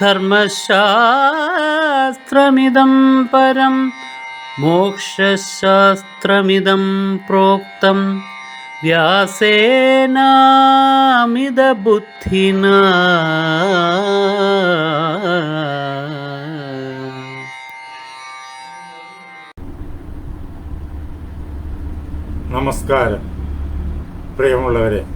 ധർമ്മശാസ്ത്രമിദം പരം മോക്ഷശാസ്ത്രമിദം പ്രോക്തം. വ്യാസേനാമിതബുദ്ധിന. നമസ്കാരം. പ്രിയമുള്ളവരെ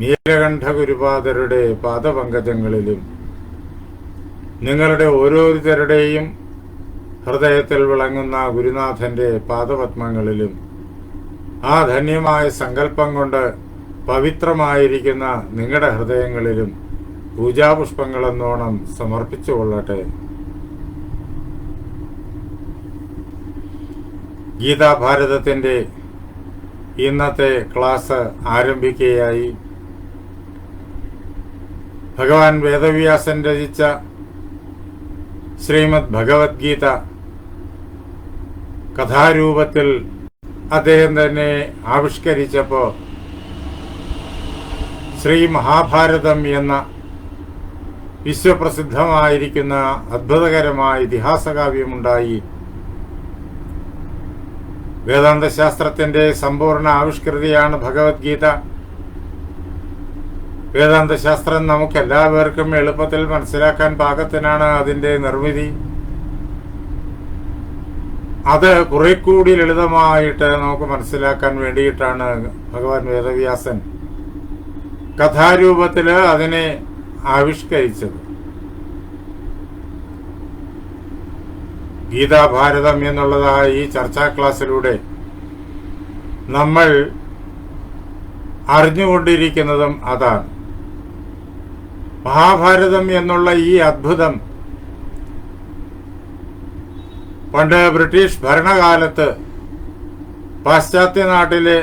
നീലകണ്ഠ ഗുരുപാദരുടെ പാദപങ്കജങ്ങളിലും നിങ്ങളുടെ ഓരോരുത്തരുടെയും ഹൃദയത്തിൽ വിളങ്ങുന്ന ഗുരുനാഥന്റെ പാദപത്മങ്ങളിലും ആ ധന്യമായ സങ്കല്പം കൊണ്ട് പവിത്രമായിരിക്കുന്ന നിങ്ങളുടെ ഹൃദയങ്ങളിലും പൂജാപുഷ്പങ്ങളെന്നോണം സമർപ്പിച്ചുകൊള്ളട്ടെ ഗീതാഭാരതത്തിന്റെ ഇന്നത്തെ ക്ലാസ് ആരംഭിക്കുകയായി. ഭഗവാൻ വേദവ്യാസൻ രചിച്ച ശ്രീമദ് ഭഗവത്ഗീത കഥാരൂപത്തിൽ അദ്ദേഹം തന്നെ ആവിഷ്കരിച്ചപ്പോൾ ശ്രീ മഹാഭാരതം എന്ന വിശ്വപ്രസിദ്ധമായിരിക്കുന്ന അത്ഭുതകരമായ ഇതിഹാസകാവ്യമുണ്ടായി. വേദാന്തശാസ്ത്രത്തിന്റെ സമ്പൂർണ ആവിഷ്കൃതിയാണ് ഭഗവത്ഗീത. വേദാന്തശാസ്ത്രം നമുക്ക് എല്ലാവർക്കും എളുപ്പത്തിൽ മനസ്സിലാക്കാൻ പാകത്തിനാണ് അതിന്റെ നിർമ്മിതി അത് കുറെ കൂടി ലളിതമായിട്ട് നമുക്ക് മനസ്സിലാക്കാൻ വേണ്ടിയിട്ടാണ് ഭഗവാൻ വേദവ്യാസൻ കഥാരൂപത്തിൽ അതിനെ ആവിഷ്കരിച്ചത്. ഗീതാഭാരതം എന്നുള്ളതായ ഈ ചർച്ചാ ക്ലാസ്സിലൂടെ നമ്മൾ അറിഞ്ഞുകൊണ്ടിരിക്കുന്നതും അതാണ്. മഹാഭാരതം എന്നുള്ള ഈ അത്ഭുതം പണ്ട് ബ്രിട്ടീഷ് ഭരണകാലത്ത് പാശ്ചാത്യ നാട്ടിലെ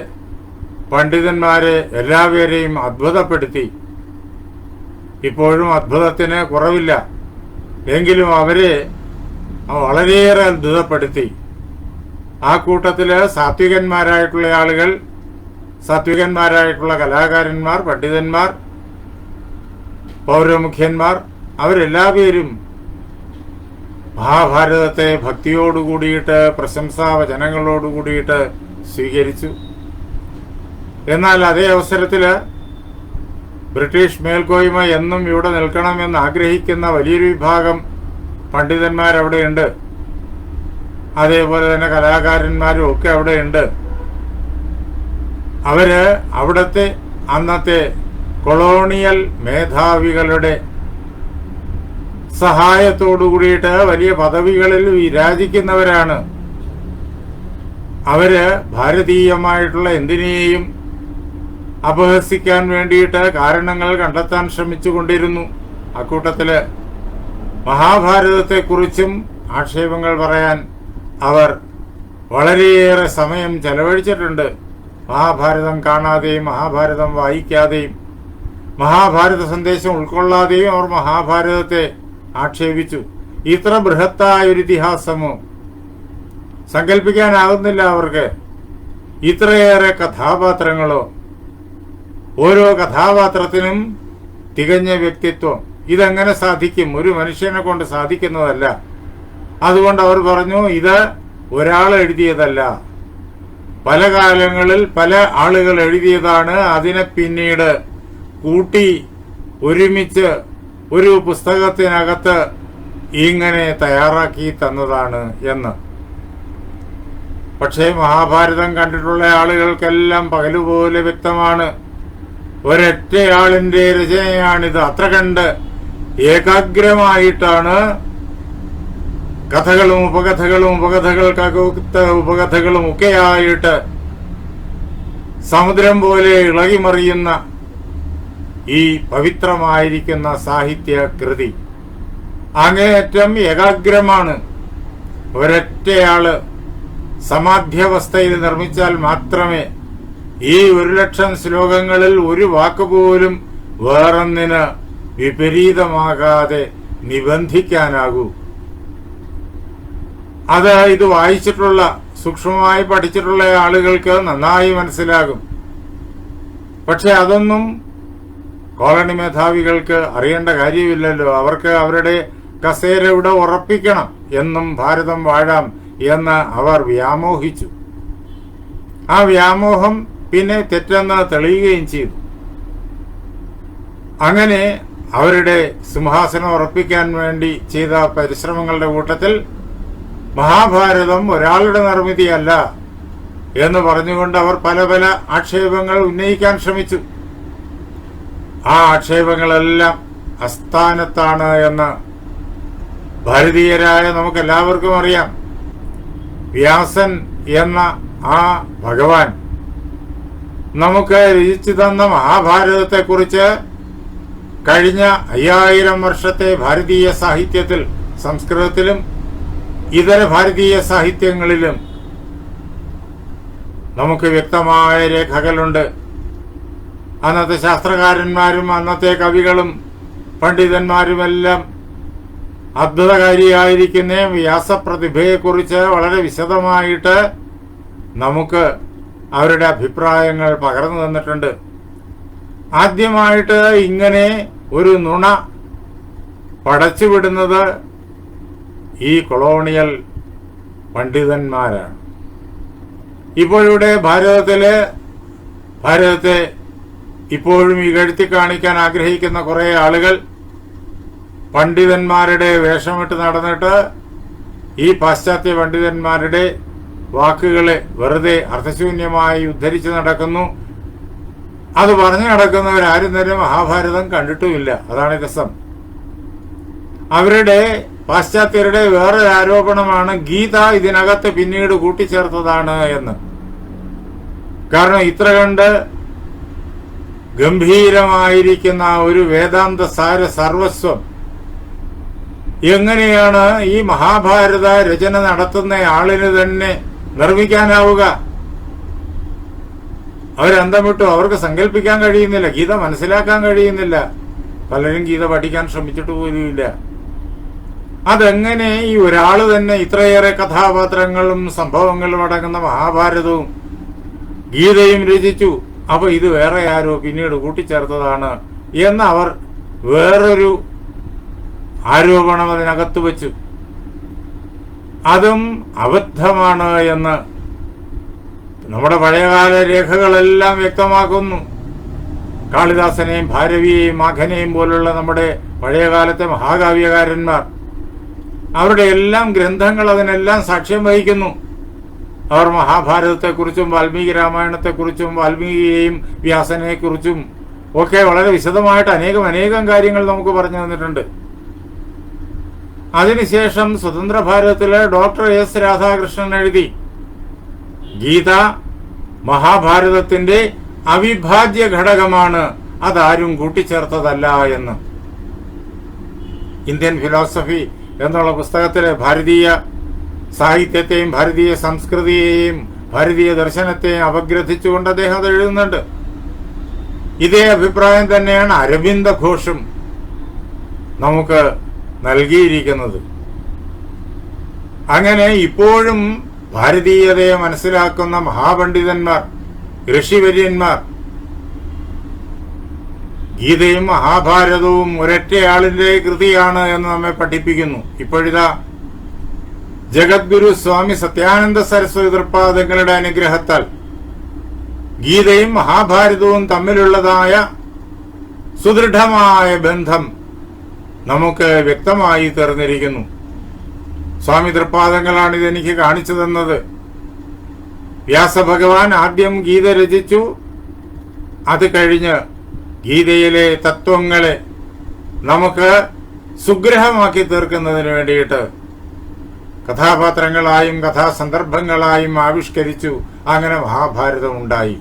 പണ്ഡിതന്മാരെ എല്ലാവരെയും അത്ഭുതപ്പെടുത്തി. ഇപ്പോഴും അത്ഭുതത്തിന് കുറവില്ല. എങ്കിലും അവരെ വളരെയേറെ അത്ഭുതപ്പെടുത്തി. ആ കൂട്ടത്തിൽ സാത്വികന്മാരായിട്ടുള്ള ആളുകൾ സാത്വികന്മാരായിട്ടുള്ള കലാകാരന്മാർ പണ്ഡിതന്മാർ പൗരമുഖ്യന്മാർ അവരെല്ലാവരും മഹാഭാരതത്തെ ഭക്തിയോടുകൂടിയിട്ട് പ്രശംസാവചനങ്ങളോടുകൂടിയിട്ട് സ്വീകരിച്ചു. എന്നാൽ അതേ അവസരത്തിൽ ബ്രിട്ടീഷ് മേൽക്കോയ്മ എന്നും ഇവിടെ നിൽക്കണമെന്ന് ആഗ്രഹിക്കുന്ന വലിയൊരു വിഭാഗം പണ്ഡിതന്മാരവിടെയുണ്ട്. അതേപോലെ തന്നെ കലാകാരന്മാരും ഒക്കെ അവിടെയുണ്ട്. അവർ അവിടത്തെ അന്നത്തെ കൊളോണിയൽ മേധാവികളുടെ സഹായത്തോടു കൂടിയിട്ട് വലിയ പദവികളിൽ വിരാജിക്കുന്നവരാണ്. അവർ ഭാരതീയമായിട്ടുള്ള എന്തിനേയും അപഹസിക്കാൻ വേണ്ടിയിട്ട് കാരണങ്ങൾ കണ്ടെത്താൻ ശ്രമിച്ചു കൊണ്ടിരുന്നു. അക്കൂട്ടത്തിൽ മഹാഭാരതത്തെക്കുറിച്ചും ആക്ഷേപങ്ങൾ പറയാൻ അവർ വളരെയേറെ സമയം ചെലവഴിച്ചിട്ടുണ്ട്. മഹാഭാരതം കാണാതെയും മഹാഭാരതം വായിക്കാതെയും. മഹാഭാരത സന്ദേശം ഉൾക്കൊള്ളാതെയും അവർ മഹാഭാരതത്തെ ആക്ഷേപിച്ചു. ഇത്ര ബൃഹത്തായ ഒരു ഇതിഹാസമോ സങ്കല്പിക്കാനാകുന്നില്ല അവർക്ക്. ഇത്രയേറെ കഥാപാത്രങ്ങളോ. ഓരോ കഥാപാത്രത്തിനും തികഞ്ഞ വ്യക്തിത്വം. ഇതെങ്ങനെ സാധിക്കും? ഒരു മനുഷ്യനെ കൊണ്ട് സാധിക്കുന്നതല്ല. അതുകൊണ്ട് അവർ പറഞ്ഞു ഇത് ഒരാൾ എഴുതിയതല്ല. പല കാലങ്ങളിൽ പല ആളുകൾ എഴുതിയതാണ്. അതിനെ പിന്നീട് കൂട്ടി ഒരുമിച്ച് ഒരു പുസ്തകത്തിനകത്ത് ഇങ്ങനെ തയ്യാറാക്കി തന്നതാണ് എന്ന്. പക്ഷേ മഹാഭാരതം കണ്ടിട്ടുള്ള ആളുകൾക്കെല്ലാം പകലുപോലെ വ്യക്തമാണ്. ഒരൊറ്റയാളിന്റെ രചനയാണിത്. അത്ര കണ്ട് ഏകാഗ്രമായിട്ടാണ് കഥകളും ഉപകഥകളും ഉപകഥകൾക്കകത്ത് ഉപകഥകളും ഒക്കെയായിട്ട് സമുദ്രം പോലെ ഇളകിമറിയുന്ന ഈ പവിത്രമായിരിക്കുന്ന സാഹിത്യ കൃതി അങ്ങേയറ്റം ഏകാഗ്രമാണ്. ഒരൊറ്റയാൾ സമാധ്യാവസ്ഥയിൽ നിർമ്മിച്ചാൽ മാത്രമേ ഈ ഒരു ലക്ഷം ശ്ലോകങ്ങളിൽ ഒരു വാക്കുപോലും വേറൊന്നിന് വിപരീതമാകാതെ നിബന്ധിക്കാനാകൂ. അത് ഇത് വായിച്ചിട്ടുള്ള സൂക്ഷ്മമായി പഠിച്ചിട്ടുള്ള ആളുകൾക്ക് നന്നായി മനസ്സിലാകും. പക്ഷെ അതൊന്നും കോളനി മേധാവികൾക്ക് അറിയേണ്ട കാര്യമില്ലല്ലോ. അവർക്ക് അവരുടെ കസേര ഇവിടെ ഉറപ്പിക്കണം എന്നും ഭാരതം വാഴാം എന്ന് അവർ വ്യാമോഹിച്ചു. ആ വ്യാമോഹം പിന്നെ തെറ്റെന്ന് തെളിയുകയും ചെയ്തു. അങ്ങനെ അവരുടെ സിംഹാസനം ഉറപ്പിക്കാൻ വേണ്ടി ചെയ്ത പരിശ്രമങ്ങളുടെ കൂട്ടത്തിൽ മഹാഭാരതം ഒരാളുടെ നിർമ്മിതിയല്ല എന്ന് പറഞ്ഞുകൊണ്ട് അവർ പല പല ആക്ഷേപങ്ങൾ ഉന്നയിക്കാൻ ശ്രമിച്ചു. ആ ആക്ഷേപങ്ങളെല്ലാം അസ്ഥാനത്താണ് എന്ന് ഭാരതീയരായ നമുക്ക് എല്ലാവർക്കും അറിയാം. വ്യാസൻ എന്ന ആ ഭഗവാൻ നമുക്ക് രചിച്ചു തന്ന മഹാഭാരതത്തെക്കുറിച്ച് കഴിഞ്ഞ അയ്യായിരം വർഷത്തെ ഭാരതീയ സാഹിത്യത്തിൽ സംസ്കൃതത്തിലും ഇതര ഭാരതീയ സാഹിത്യങ്ങളിലും നമുക്ക് വ്യക്തമായ രേഖകളുണ്ട്. അന്നത്തെ ശാസ്ത്രകാരന്മാരും അന്നത്തെ കവികളും പണ്ഡിതന്മാരുമെല്ലാം അദ്ഭുതകാരിയായിരിക്കുന്ന വ്യാസപ്രതിഭയെക്കുറിച്ച് വളരെ വിശദമായിട്ട് നമുക്ക് അവരുടെ അഭിപ്രായങ്ങൾ പകർന്നു തന്നിട്ടുണ്ട്. ആദ്യമായിട്ട് ഇങ്ങനെ ഒരു നുണ പടച്ചുവിടുന്നത് ഈ കൊളോണിയൽ പണ്ഡിതന്മാരാണ്. ഇപ്പോഴിവിടെ ഭാരതത്തിലെ ഭാരതത്തെ ഇപ്പോഴും ഇകഴ്ത്തി കാണിക്കാൻ ആഗ്രഹിക്കുന്ന കുറെ ആളുകൾ പണ്ഡിതന്മാരുടെ വേഷമിട്ട് നടന്നിട്ട് ഈ പാശ്ചാത്യ പണ്ഡിതന്മാരുടെ വാക്കുകളെ വെറുതെ അർത്ഥശൂന്യമായി ഉദ്ധരിച്ച് നടക്കുന്നു. അത് പറഞ്ഞു നടക്കുന്നവരാരും തന്നെ മഹാഭാരതം കണ്ടിട്ടുമില്ല. അതാണ് രസം. അവരുടെ പാശ്ചാത്യരുടെ വേറൊരു ആരോപണമാണ് ഗീത ഇതിനകത്ത് പിന്നീട് കൂട്ടിച്ചേർത്തതാണ് എന്ന്. കാരണം ഇത്ര കണ്ട് ഗംഭീരമായിരിക്കുന്ന ഒരു വേദാന്ത സാര സർവസ്വം. എങ്ങനെയാണ് ഈ മഹാഭാരത രചന നടത്തുന്ന ആളിന് തന്നെ നിർമ്മിക്കാനാവുക? അവരന്തം വിട്ടു അവർക്ക് സങ്കല്പിക്കാൻ കഴിയുന്നില്ല ഗീത മനസ്സിലാക്കാൻ കഴിയുന്നില്ല. പലരും ഗീത പഠിക്കാൻ ശ്രമിച്ചിട്ട് പോലുമില്ല. അതെങ്ങനെ ഈ ഒരാൾ തന്നെ ഇത്രയേറെ കഥാപാത്രങ്ങളും സംഭവങ്ങളും അടങ്ങുന്ന മഹാഭാരതവും ഗീതയും രചിച്ചു? അപ്പൊ ഇത് വേറെ ആരോ പിന്നീട് കൂട്ടിച്ചേർത്തതാണ് എന്ന് അവർ വേറൊരു ആരോപണം അതിനകത്ത് വെച്ചു. അതും അബദ്ധമാണ് എന്ന് നമ്മുടെ പഴയകാല രേഖകളെല്ലാം വ്യക്തമാക്കുന്നു. കാളിദാസനെയും ഭാരവിയെയും മാഘനെയും പോലുള്ള നമ്മുടെ പഴയകാലത്തെ മഹാകാവ്യകാരന്മാർ. അവരുടെ എല്ലാം ഗ്രന്ഥങ്ങൾ അതിനെല്ലാം സാക്ഷ്യം വഹിക്കുന്നു. അവർ മഹാഭാരതത്തെക്കുറിച്ചും വാൽമീകി രാമായണത്തെക്കുറിച്ചും വാൽമീകിയെയും വ്യാസനെക്കുറിച്ചും ഒക്കെ വളരെ വിശദമായിട്ട് അനേകം അനേകം കാര്യങ്ങൾ നമുക്ക് പറഞ്ഞു തന്നിട്ടുണ്ട്. അതിനുശേഷം സ്വതന്ത്ര ഭാരതത്തിലെ ഡോക്ടർ എസ് രാധാകൃഷ്ണൻ എഴുതി ഗീത മഹാഭാരതത്തിന്റെ അവിഭാജ്യ ഘടകമാണ് അതാരും കൂട്ടിച്ചേർത്തതല്ല എന്ന്. ഇന്ത്യൻ ഫിലോസഫി എന്നുള്ള പുസ്തകത്തിലെ ഭാരതീയ സാഹിത്യത്തെയും ഭാരതീയ സംസ്കൃതിയെയും ഭാരതീയ ദർശനത്തെയും അപഗ്രഥിച്ചുകൊണ്ട് അദ്ദേഹം അത് എഴുതുന്നുണ്ട്. ഇതേ അഭിപ്രായം തന്നെയാണ് അരവിന്ദ ഘോഷും നമുക്ക് നൽകിയിരിക്കുന്നത്. അങ്ങനെ ഇപ്പോഴും ഭാരതീയതയെ മനസ്സിലാക്കുന്ന മഹാപണ്ഡിതന്മാർ ഋഷിവര്യന്മാർ ഗീതയും മഹാഭാരതവും ഒരൊറ്റയാളിന്റെ കൃതിയാണ് എന്ന് നമ്മെ പഠിപ്പിക്കുന്നു. ഇപ്പോഴിതാ ജഗദ്ഗുരു സ്വാമി സത്യാനന്ദ സരസ്വതി തൃപ്പാദങ്ങളുടെ അനുഗ്രഹത്താൽ ഗീതയും മഹാഭാരതവും തമ്മിലുള്ളതായ സുദൃഢമായ ബന്ധം നമുക്ക് വ്യക്തമായി തീർന്നിരിക്കുന്നു സ്വാമി തൃപ്പാദങ്ങളാണ് ഇതെനിക്ക് കാണിച്ചു തന്നത്. വ്യാസഭഗവാൻ ആദ്യം ഗീത രചിച്ചു. അത് കഴിഞ്ഞ് ഗീതയിലെ തത്വങ്ങളെ നമുക്ക് സുഗ്രഹമാക്കി തീർക്കുന്നതിന് വേണ്ടിയിട്ട് കഥാപാത്രങ്ങളായും കഥാസന്ദർഭങ്ങളായും ആവിഷ്കരിച്ചു. അങ്ങനെ മഹാഭാരതം ഉണ്ടായി.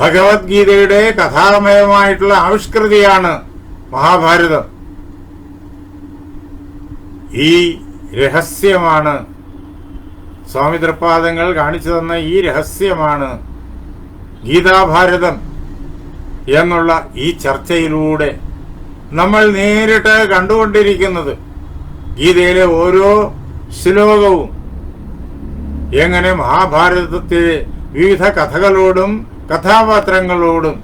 ഭഗവത്ഗീതയുടെ കഥാമയമായിട്ടുള്ള ആവിഷ്കൃതിയാണ് മഹാഭാരതം. ഈ രഹസ്യമാണ് സ്വാമി തൃപ്പാദങ്ങൾ കാണിച്ചു തന്ന ഈ രഹസ്യമാണ് ഗീതാഭാരതം എന്നുള്ള ഈ ചർച്ചയിലൂടെ നമ്മൾ നേരിട്ട് കണ്ടുകൊണ്ടിരിക്കുന്നത്. ഗീതയിലെ ഓരോ ശ്ലോകവും എങ്ങനെ മഹാഭാരതത്തിലെ വിവിധ കഥകളോടും കഥാപാത്രങ്ങളോടും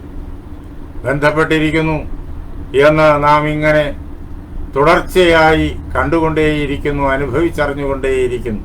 ബന്ധപ്പെട്ടിരിക്കുന്നു എന്ന് നാം ഇങ്ങനെ തുടർച്ചയായി കണ്ടുകൊണ്ടേയിരിക്കുന്നു അനുഭവിച്ചറിഞ്ഞുകൊണ്ടേയിരിക്കുന്നു.